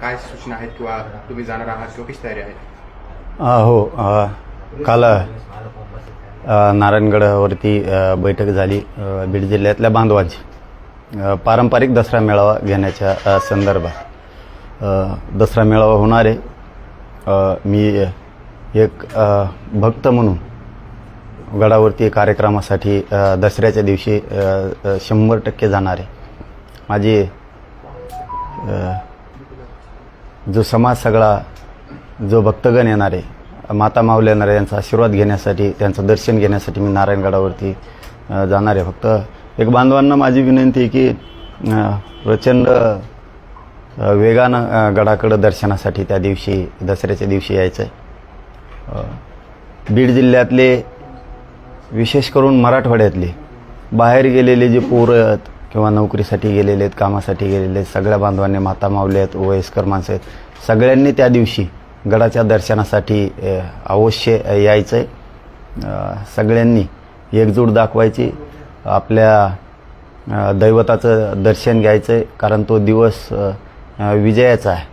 काय सूचना आहेत किंवा तुम्ही जाणार आहात किंवा कशी तयारी आहे? हो काल नारायणगडावरती बैठक झाली बीड जिल्ह्यातल्या बांधवांची. पारंपरिक दसरा मेळावा घेण्याच्या संदर्भात. दसरा मेळावा होणार आहे. मी एक भक्त म्हणून गडावरती कार्यक्रमासाठी दसऱ्याच्या दिवशी शंभर टक्के जाणार आहे. माझी जो समाज सगळा जो भक्तगण येणार आहे माता माऊली येणार आहे यांचा आशीर्वाद घेण्यासाठी त्यांचं दर्शन घेण्यासाठी मी नारायणगडावरती जाणार आहे. फक्त एक बांधवांना माझी विनंती आहे की प्रचंड वेगानं गडाकडं दर्शनासाठी त्या दिवशी दसऱ्याच्या दिवशी यायचं आहे बीड जिल्ह्यातले विशेष करून मराठवाड्यातले बाहेर गेलेले जे पोरं किंवा नोकरीसाठी गेलेले आहेत कामासाठी गेलेले आहेत सगळ्या बांधवांनी माता मावले आहेत वयस्कर माणसं आहेत सगळ्यांनी त्या दिवशी गडाच्या दर्शनासाठी अवश्य यायचं आहे सगळ्यांनी एकजूट दाखवायची आपल्या दैवताचं दर्शन घ्यायचं आहे कारण तो दिवस विजयाचा आहे.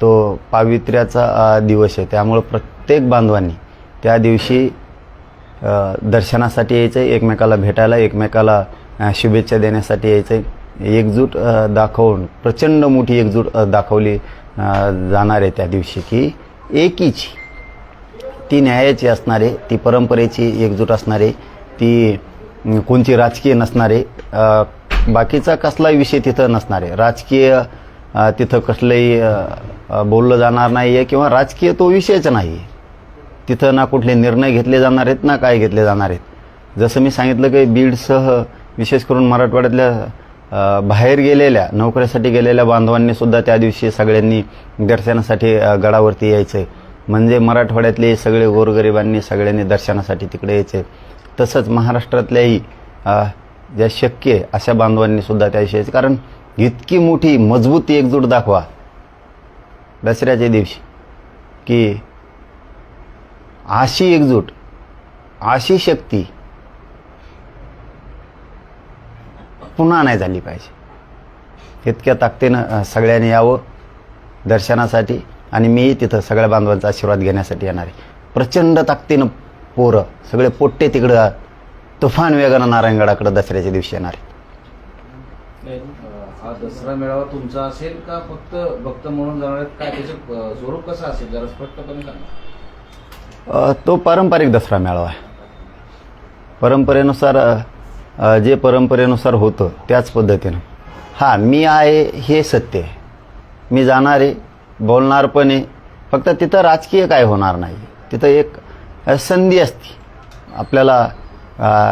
तो पावित्र्याचा दिवस आहे. त्यामुळं प्रत्येक बांधवांनी त्या दिवशी दर्शनासाठी यायचं आहे एकमेकाला भेटायला एकमेकाला शुभेच्छा देण्यासाठी यायचं. आहे एकजूट दाखवून प्रचंड मोठी एकजूट दाखवली जाणार आहे त्या दिवशी की एकीची ती न्यायाची असणारे ती परंपरेची एकजूट असणारे ती कोणची राजकीय नसणारे बाकीचा कसलाही विषय तिथं नसणार. आहे राजकीय तिथं कसलंही बोललं जाणार नाही आहे किंवा राजकीय तो विषयच नाही आहे तिथं ना कुठले निर्णय घेतले जाणार आहेत ना काय घेतले जाणार आहेत. जसं मी सांगितलं की बीडसह विशेष करून मराठवाड्यातल्या बाहेर गेलेल्या नोकऱ्यासाठी गेलेल्या बांधवांनी सुद्धा त्या दिवशी सगळ्यांनी दर्शनासाठी गडावरती यायचं. म्हणजे मराठवाड्यातले सगळे गोरगरिबांनी सगळ्यांनी दर्शनासाठी तिकडे यायचे. तसंच महाराष्ट्रातल्याही ज्या शक्य आहे अशा बांधवांनी सुद्धा त्या दिवशी यायचं. कारण इतकी मोठी मजबूत एकजूट दाखवा. दसऱ्याच्या दिवशी. की अशी एकजूट अशी शक्ती पुन्हा नाही झाली पाहिजे. इतक्या ताकदीनं सगळ्यांनी यावं दर्शनासाठी आणि मी तिथं सगळ्या बांधवांचा आशीर्वाद घेण्यासाठी येणार आहे. प्रचंड ताकदीनं पोरं सगळे पोट्टे तिकडं तुफान वेगानं नारायणगडाकडं दसऱ्याच्या दिवशी येणार आहे हा दसरा मेळावा तुमचा असेल का फक्त भक्त म्हणून जाणार काय त्याचं स्वरूप कसं असेल? जरा स्पष्टपणे सांगा. तो पारंपरिक दसरा मेळावा आहे. परंपरेनुसार जे परंपरेनुसार होतं त्याच पद्धतीनं. हां मी आहे हे सत्य आहे. मी जाणार आहे बोलणार पण आहे. फक्त तिथं राजकीय काय होणार नाही. तिथं एक संधी असते. आपल्याला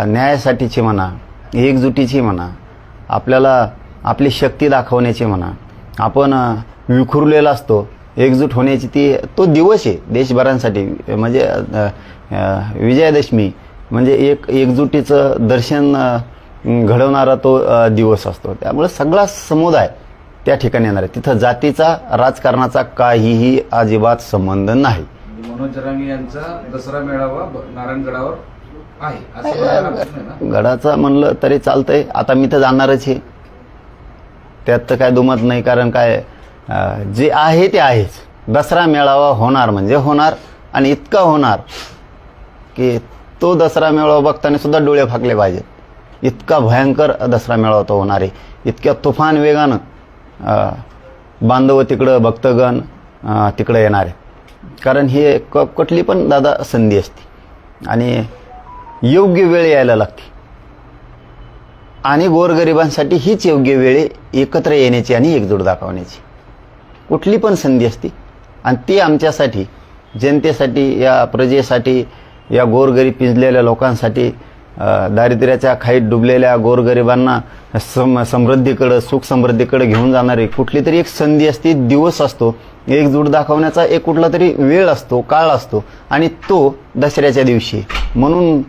न्यायासाठीची म्हणा एकजुटीची म्हणा आपल्याला आपली शक्ती दाखवण्याची म्हणा. आपण विखुरलेला असतो. एकजूट होण्याची ती तो दिवस आहे देशभरांसाठी. म्हणजे विजयादशमी म्हणजे एक एकजुटीचं दर्शन घडवणारा तो दिवस असतो. त्यामुळे सगळा समुदाय त्या ठिकाणी येणार आहे. तिथं जातीचा राजकारणाचा काहीही अजिबात संबंध नाही. म्हणजे मनोज जरांगे यांचा दसरा मेळावा नारायणगडावर आहे गडाचा म्हणलं तरी चालतंय. आता मी तर जाणारच आहे. त्यात तर काय दुमत नाही कारण काय जे आहे ते आहेच. दसरा मेळावा होणार म्हणजे होणार आणि इतका होणार की तो दसरा मेळावा बघताना सुद्धा डोळे फाकले पाहिजेत. इतका भयंकर दसरा मेळावा तो होणार. आहे इतक्या तुफान वेगानं बांधव तिकडं भक्तगण तिकडं येणार. आहे कारण हे क कुठली पण दादा संधी असते. आणि योग्य वेळ यायला लागते. आणि गोरगरिबांसाठी हीच योग्य वेळ एकत्र येण्याची आणि एकजूट दाखवण्याची. कुठली पण संधी असते. आणि ती आमच्यासाठी जनतेसाठी या प्रजेसाठी या गोरगरीब पिंजलेल्या लोकांसाठी दारिद्र्याच्या खाईत डुबलेल्या गोरगरिबांना सम समृद्धीकडं सुख समृद्धीकडे घेऊन जाणारी कुठली तरी एक संधी असते दिवस असतो. एकजूट दाखवण्याचा एक कुठला तरी वेळ असतो काळ असतो. आणि तो दसऱ्याच्या दिवशी. म्हणून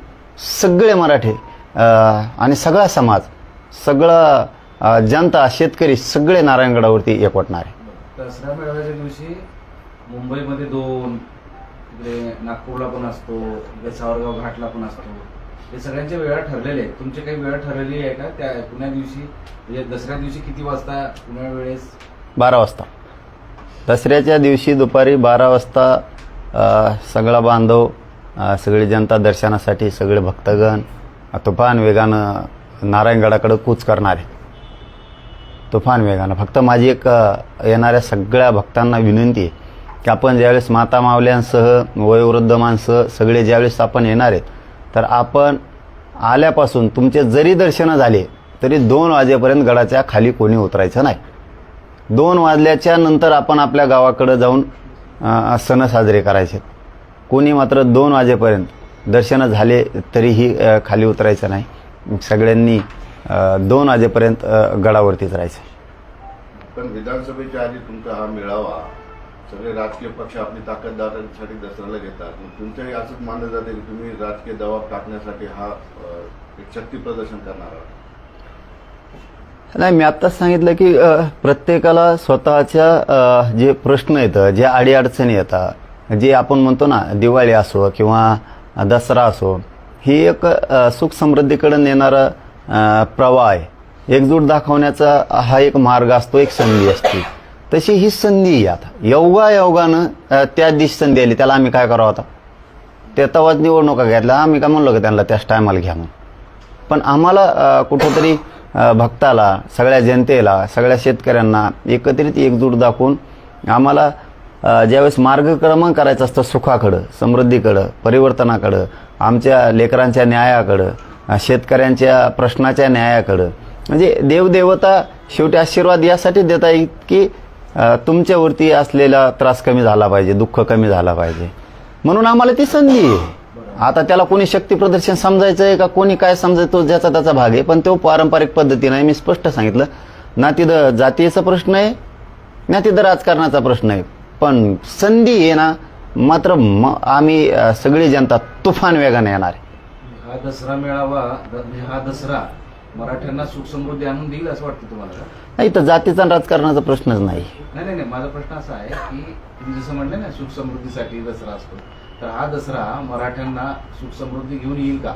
सगळे मराठे आणि सगळा समाज सगळा जनता शेतकरी सगळे नारायणगडावरती एकवटणार. आहे दसऱ्या मेळाव्याच्या दिवशी मुंबईमध्ये दोन तिकडे नागपूरला पण असतो इकडे सावरगाव घाटला पण असतो. हे सगळ्यांच्या वेळा ठरलेल्या आहेत. तुमची काही वेळा ठरलेली आहे का? त्या पुण्या दिवशी म्हणजे दसऱ्या दिवशी किती वाजता पुण्या वेळेस? बारा वाजता. दसऱ्याच्या दिवशी दुपारी बारा वाजता सगळा बांधव सगळी जनता दर्शनासाठी सगळे भक्तगण तुफान वेगानं नारायणगडाकडे कूच करणार आहे तुफान वेगानं. फक्त माझी एक येणाऱ्या सगळ्या भक्तांना विनंती आहे. की आपण ज्यावेळेस माता मावल्यांसह वयोवृद्ध माणसं सगळे ज्यावेळेस आपण येणार आहेत तर आपण आल्यापासून तुमचे जरी दर्शनं झाले तरी दोन वाजेपर्यंत गडाच्या खाली कोणी उतरायचं नाही. दोन वाजल्याच्या नंतर आपण आपल्या गावाकडं जाऊन सण साजरे करायचे. कोणी मात्र दोन वाजेपर्यंत दर्शनं झाले तरीही खाली उतरायचं नाही. सगळ्यांनी दोन वाजेपर्यंत गडावरतीच राहायचं. पण विधानसभेच्या आधी तुमचा हा मेळावा सगळे राजकीय पक्ष आपली ताकद दाखवण्यासाठी दसऱ्याला घेतात. मग असंच मानलं जाते की तुम्ही राजकीय दबाव टाकण्यासाठी हा एक शक्ती प्रदर्शन करणार आहात. नाही मी आत्ताच सांगितलं की प्रत्येकाला स्वतःच्या जे प्रश्न येतं ज्या अडीअडचणी येतात जे आपण म्हणतो ना दिवाळी असो किंवा दसरा असो ही एक सुख समृद्धीकडे नेणारा प्रवाह आहे. एकजूट दाखवण्याचा हा एक मार्ग असतो एक संधी असते. तशी ही संधी आहे आता. योगा योगानं त्या दिवशी संधी आली. त्याला आम्ही काय करावं आता? ते तवाच निवडणुका घेतल्या. आम्ही काय म्हणलो का त्यांना त्याच टायमाला घ्या म्हणून. पण आम्हाला कुठंतरी भक्ताला सगळ्या जनतेला सगळ्या शेतकऱ्यांना एकत्रित एकजूट दाखवून आम्हाला ज्यावेळेस मार्गक्रमण करायचं असतं सुखाकडं समृद्धीकडं परिवर्तनाकडं आमच्या लेकरांच्या न्यायाकडं शेतकऱ्यांच्या प्रश्नाच्या न्यायाकडं म्हणजे देवदेवता शेवटी आशीर्वाद यासाठी देता येईल की तुमच्यावरती असलेला त्रास कमी झाला पाहिजे दुःख कमी झाला पाहिजे. म्हणून आम्हाला ती संधी आहे. आता त्याला कोणी शक्ती प्रदर्शन समजायचं आहे का कोणी काय समजायचं ज्याचा त्याचा भाग आहे पण तो पारंपरिक पद्धतीने मी स्पष्ट सांगितलं ना तिथं जातीयचा प्रश्न आहे ना तिथं राजकारणाचा प्रश्न आहे. पण संधी आहे ना मात्र म आम्ही सगळी जनता तुफान वेगाने येणार आहे. हा दसरा मेळावा हा दसरा मराठ्यांना सुख समृद्धी आणून देईल असं वाटतं तुम्हाला का? नाही तर जातीचा आणि राजकारणाचा प्रश्नच नाही. नाही नाही नाही माझा प्रश्न असा आहे की तुम्ही जसं म्हणलं ना सुख समृद्धीसाठी दसरा असतो. तर हा दसरा मराठ्यांना सुख समृद्धी घेऊन येईल का?